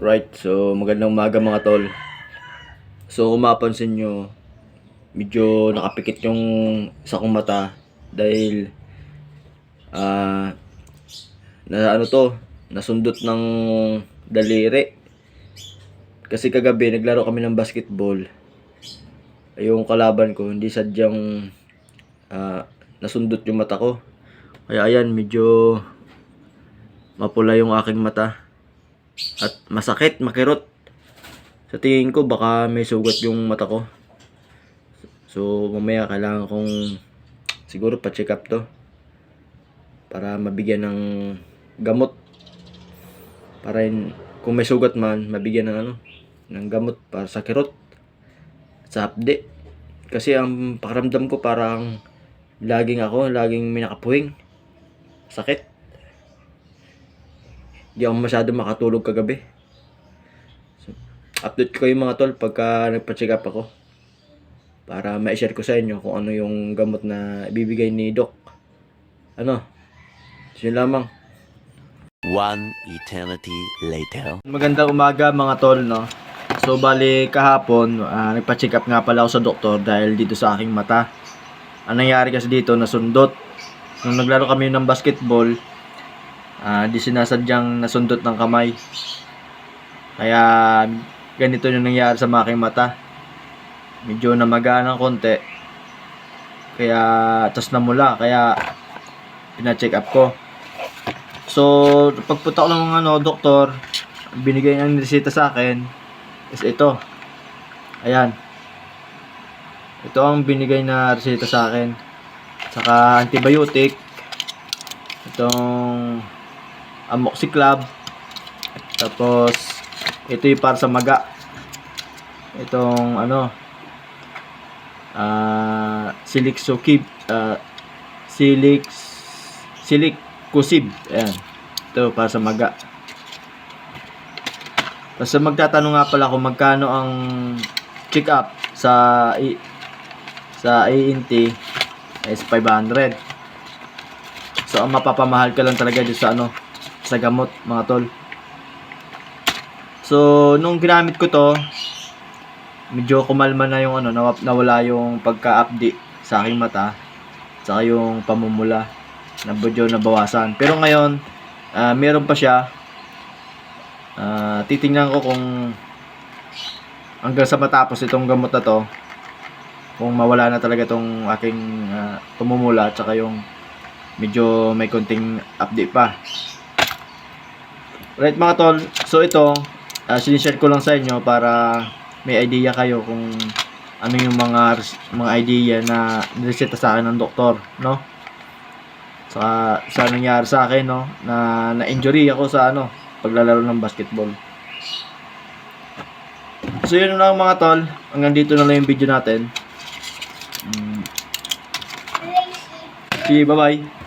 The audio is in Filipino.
Right, so magandang umaga mga tol. So kung mapansin nyo, medyo nakapikit yung isa kong mata dahil ah na ano to, nasundot ng daliri. Kasi kagabi naglaro kami ng basketball. Yung kalaban ko hindi sadyang ah, nasundot yung mata ko. Kaya ayan, medyo mapula yung aking mata at masakit, makirot. Sa tingin ko baka may sugat yung mata ko. So mamaya kailangan kong siguro pa-check up to para mabigyan ng gamot. Para in, kung may sugat man, mabigyan ng ano, ng gamot para sa kirot. Sa hapde. Kasi ang pakiramdam ko parang laging ako, laging may nakapuwing. Sakit. Di ako masyado makatulog kagabi. So, update ko yung mga tol pagka nagpa-check up ako. Para ma-share ko sa inyo kung ano yung gamot na ibibigay ni Doc. Ano? Yun lamang. One eternity later. Magandang umaga mga tol, no? So, bali kahapon, ah, nagpa-check up nga pala ako sa doktor dahil dito sa aking mata. Ang nangyari kasi dito, nasundot. Nung naglaro kami ng basketball, ah, di sinasadyang nasundot ng kamay. Kaya, ganito yung nangyari sa aking mata. Medyo namaga ng konti. Kaya, tas namula. Kaya, pina-check up ko. So, pagpunta ko ng ano, doktor, binigay ng reseta sa akin is ito. Ayan. Ito ang binigay na reseta sa akin. Saka antibiotic. Itong amoxiclav. Tapos ito yung para sa maga. Itong ano ah Silixocib ah Silix Silicosib. Ayan. Ito para sa maga. Tapos magtatanong nga pala kung magkano ang check up sa i- sa ANT is 500. So ang mapapamahal ka lang talaga dito sa ano sa gamot mga tol. So nung ginamit ko to medyo kumalma na yung ano nawa- nawala yung pagka-update sa aking mata saka yung pamumula na medyo nabawasan. Pero ngayon ah, meron pa siya Ah, titingnan ko kung hanggang sa matapos itong gamot na to kung mawala na talaga itong aking ah, pumumula at saka yung medyo may konting update pa right mga tol so ito uh, sinishare ko lang sa inyo para may idea kayo kung ano yung mga mga idea na nireseta sa akin ng doktor no sa sa nangyari sa akin no na na-injury ako sa ano paglalaro ng basketball. So yun lang mga tol. Hanggang dito na lang yung video natin. Mm. Sige, bye-bye.